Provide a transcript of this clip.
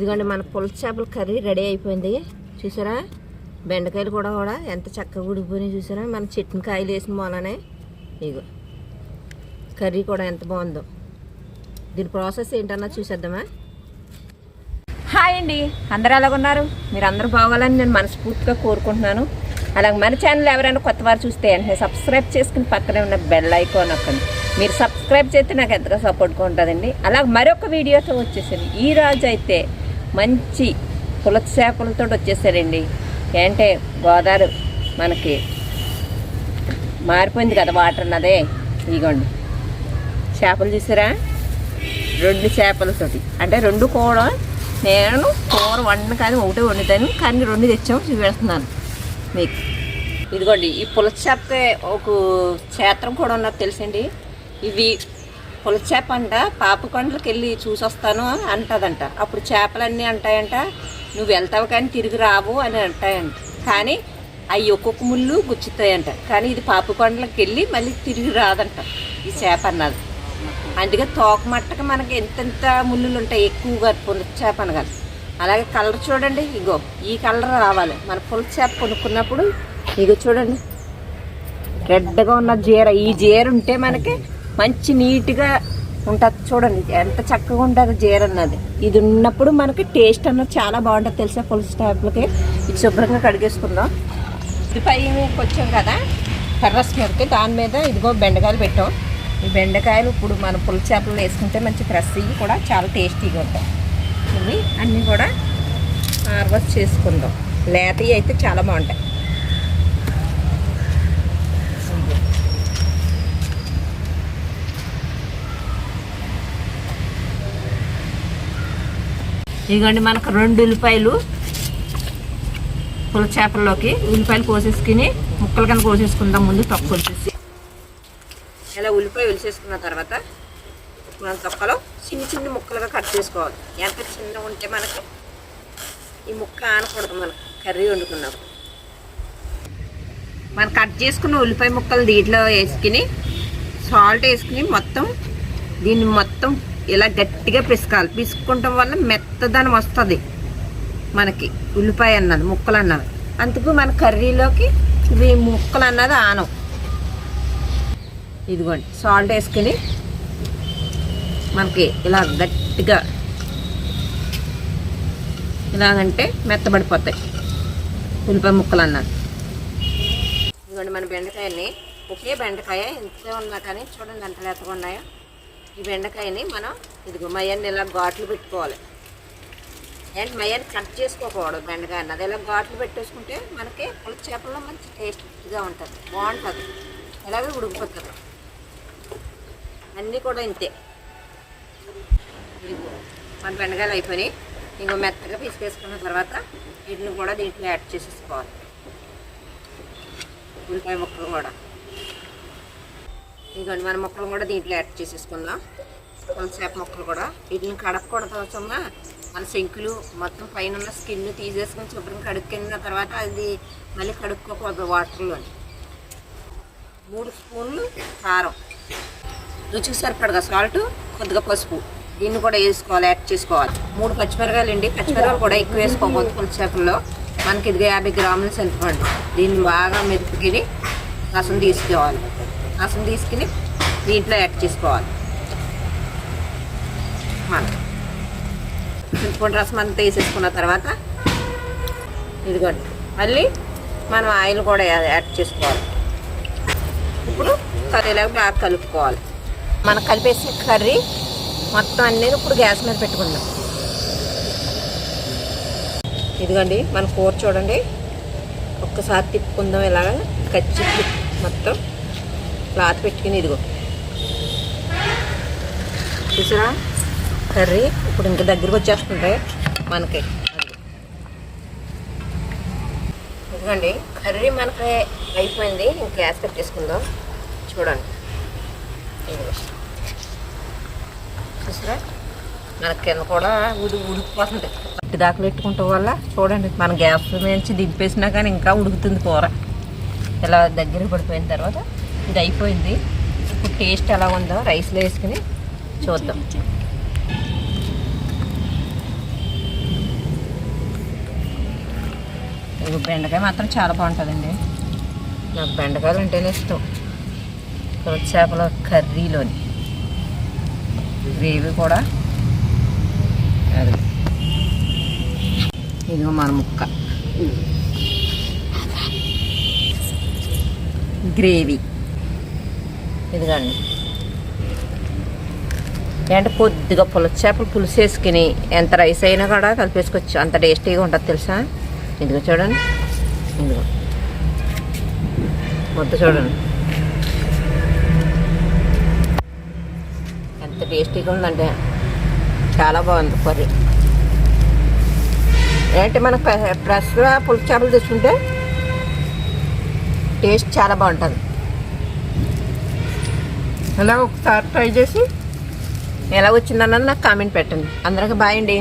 ఇదిగోండి మన పులస చేపల కర్రీ రెడీ అయిపోయింది. చూసారా? బెండకాయలు కూడా కూడా ఎంత చక్కగా ఉడికిపోయినాయి చూసారా? మన చెట్ని కాయలు వేసిన మూలనే ఇగో కర్రీ కూడా ఎంత బాగుందో. దీని ప్రాసెస్ ఏంటన్నా చూసేద్దామా? హాయ్ అండి. అందరూ ఎలాగున్నారు మీరు అందరూ బాగోవాలని నేను మనస్ఫూర్తిగా కోరుకుంటున్నాను. అలాగే మన ఛానల్ ఎవరైనా కొత్త వారు చూస్తే వెంటనే సబ్స్క్రైబ్ చేసుకుని పక్కనే ఉన్న బెల్ ఐకాన్ నొక్కండి. మీరు సబ్స్క్రైబ్ చేస్తే నాకు ఎంతగా సపోర్ట్గా ఉంటుందండి. అలాగే మరొక వీడియోతో వచ్చేసింది. ఈ రోజు అయితే మంచి పులత చేపలతో వచ్చేసారండి. ఏంటంటే గోదావరి మనకి మారిపోయింది కదా వాటర్ అన్నదే. ఇదిగోండి. చేపలు చూసారా? రెండు చేపలతోటి అంటే రెండు కూడా నేను కూర వండిన కానీ ఒకటే వండుతాను. కానీ రెండు తెచ్చాము చూపెడుతున్నాను. మీకు. ఇదిగోండి ఈ పులస చేపకే ఒక క్షేత్రం కూడా ఉన్నది తెలుసండి. ఇవి పులస చేప అంట పాపకొండలకి వెళ్ళి చూసొస్తాను అని అంటదంట. అప్పుడు చేపలన్నీ అంటాయంట నువ్వు వెళ్తావు కానీ తిరిగి రావు అని అంటాయంట. కానీ అవి ఒక్కొక్క ముళ్ళు గుచ్చుతాయంట. కానీ ఇది పాపకొండలకి వెళ్ళి మళ్ళీ తిరిగి రాదంట ఈ చేప అన్నది. అందుకే తోకమట్టక మనకి ఎంతెంత ముళ్ళులు ఉంటాయి ఎక్కువగా పుల చేప అనగా అలాగే కలర్ చూడండి ఇగో ఈ కలర్ రావాలి. మన పులస చేప కొనుక్కున్నప్పుడు ఇగో చూడండి. రెడ్గా ఉన్న జీర ఈ జీర ఉంటే మనకి మంచి నీట్గా ఉంటుంది చూడండి. ఎంత చక్కగా ఉంటుంది జీర అన్నది. ఇది ఉన్నప్పుడు మనకి టేస్ట్ అన్నది చాలా బాగుంటుంది తెలుసా పులుసు చేపలకి ఇది శుభ్రంగా కడిగేసుకుందాం. ఇది పైకి వచ్చాం కదా కర్రస్ మీదకి దాని మీద ఇదిగో బెండకాయలు పెట్టాం. ఈ బెండకాయలు ఇప్పుడు మనం పులుసు చేపలు వేసుకుంటే మంచి ఫ్రెష్ కూడా చాలా టేస్టీగా ఉంటాయి. ఇవి అన్నీ కూడా హార్వెస్ట్ చేసుకుందాం. లేతవి అయితే చాలా బాగుంటాయి. ఇదిగోండి మనకు రెండు ఉల్లిపాయలు పుల చేపల్లోకి. ఉల్లిపాయలు కోసేసుకుని ముక్కలు కింద కోసేసుకుందాం ముందు తొక్క వచ్చేసి. ఇలా ఉల్లిపాయ ఒలిసేసుకున్న తర్వాత మనం తొక్కలో చిన్న చిన్న ముక్కలుగా కట్ చేసుకోవాలి. ఎంత చిన్న ఉంటే మనకి ఈ ముక్క ఆనకూడదు మనకు కర్రీ వండుకున్నప్పుడు. మనం కట్ చేసుకున్న ఉల్లిపాయ ముక్కలు దీంట్లో వేసుకుని సాల్ట్ వేసుకుని మొత్తం దీన్ని మొత్తం ఇలా గట్టిగా పిసకాలి. పిసుకుంటాం వల్ల మెత్తదనం వస్తుంది. మనకి ఉల్లిపాయ అన్నది ముక్కలు అన్నది. అందుకు మన కర్రీలోకి ఇవి ముక్కలు అన్నది ఆనం. ఇదిగోండి సాల్ట్ వేసుకుని మనకి ఇలా గట్టిగా ఇలాగంటే మెత్తబడిపోతాయి ఉల్లిపాయ ముక్కలు అన్నది. ఇదిగోండి మన బెండకాయల్ని ఒకే బెండకాయ ఇంతే ఉన్నా కానీ చూడండి ఎంత లేతగా ఉన్నాయో. ఈ బెండకాయని మనం ఇదిగో మయ్యాన్ని ఇలా ఘాట్లు పెట్టుకోవాలి. అండ్ మయ్యాన్ని కట్ చేసుకోకూడదు బెండకాయ అన్నది ఇలా ఘాట్లు పెట్టేసుకుంటే మనకి పులి చేపల్లో మంచి టేస్ట్గా ఉంటుంది. బాగుంటుంది. ఇలాగే ఉడికిపోతుంది. అన్నీ కూడా ఇంతే. ఇదిగో మన బెండకాయలు అయిపోయినాయి. ఇంకో మెత్తగా పిసికేసుకున్న తర్వాత వీటిని కూడా దీంట్లో యాడ్ చేసేసుకోవాలి. ఉల్లిపాయ ముక్కలు కూడా. ఇదిగోండి మన మొక్కలు కూడా దీంట్లో యాడ్ చేసేసుకుందాం. కొంతసేపు మొక్కలు కూడా. వీటిని కడగకూడదు అవసరంగా మన శంకులు మొత్తం పైన ఉన్న స్కిన్ తీసేసుకొని శుభ్రం కడుక్కున్న తర్వాత అది మళ్ళీ కడుక్కోకూడదు వాటర్లోని. మూడు స్పూన్లు కారం. రుచికి సరిపడగా సాల్ట్ కొద్దిగా పసుపు. దీన్ని కూడా వేసుకోవాలి యాడ్ చేసుకోవాలి. మూడు పచ్చిమిరకాయలు అండి. పచ్చిమిరకాయలు కూడా ఎక్కువ వేసుకోకూడదు పులుసు మనకి ఇదిగా యాభై గ్రాములు చింతపండు దీన్ని బాగా మెతుకుని రసం తీసుకోవాలి. రసం తీసుకుని దీంట్లో యాడ్ చేసుకోవాలి. మనం చింతపండు రసం అంతా వేసేసుకున్న తర్వాత ఇదిగోండి మళ్ళీ మనం ఆయిల్ కూడా యాడ్ చేసుకోవాలి. ఇప్పుడు కర్రీలాగా బాగా కలుపుకోవాలి. మనం కలిపేసి కర్రీ మొత్తం అన్నీ ఇప్పుడు గ్యాస్ మీద పెట్టుకుందాం. ఇదిగోండి మన కూర చూడండి. ఒక్కసారి తిప్పుకుందాం ఇలాగ. కచ్చి మొత్తం. క్లాత్ పెట్టుకుని ఇదిగో. చూసారా? కర్రీ ఇప్పుడు ఇంకా దగ్గరకు వచ్చేస్తుంటే మనకి ఇదిగోండి కర్రీ మనకి అయిపోయింది. ఇంకా గ్యాస్ పెట్టేసుకుందాం చూడండి. చూసారా? మన కింద కూడా ఉడి ఉడికిపోతుంది. పట్టి దాకా పెట్టుకుంటాం వల్ల చూడండి మన గ్యాస్ నుంచి దింపేసినా కానీ ఇంకా ఉడుకుతుంది కూర. ఇలా దగ్గర పడిపోయిన తర్వాత ఇది అయిపోయింది. ఇప్పుడు టేస్ట్ ఎలా ఉందో రైస్లో వేసుకుని చూద్దాం. ఇది బెండకాయ మాత్రం చాలా బాగుంటుందండి. నాకు బెండకాయలు అంటేనే ఇష్టం. పులస చేపల కర్రీలోని. గ్రేవీ కూడా. అది. ఇదిగో మన ముక్క. గ్రేవీ. ఇదిగండి. అంటే కొద్దిగా పులస చేపలు పులుసు వేసుకుని ఎంత రైస్ అయినా కూడా కలిపేసుకోవచ్చు. అంత టేస్టీగా ఉంటుంది తెలుసా? ఇదిగో చూడండి. ఇదిగో. ముద్ద చూడండి. ఎంత టేస్టీగా ఉందంటే చాలా బాగుంది కర్రీ. ఏంటి మనకు ఫ్రె- ఫ్రెష్గా పులుసు చేపలు తెచ్చుకుంటే టేస్ట్ చాలా బాగుంటుంది. అలా ఒకసారి ట్రై చేసి ఎలా వచ్చిందన్నది నాకు కామెంట్ పెట్టండి. అందరికి బాయ్ అండి.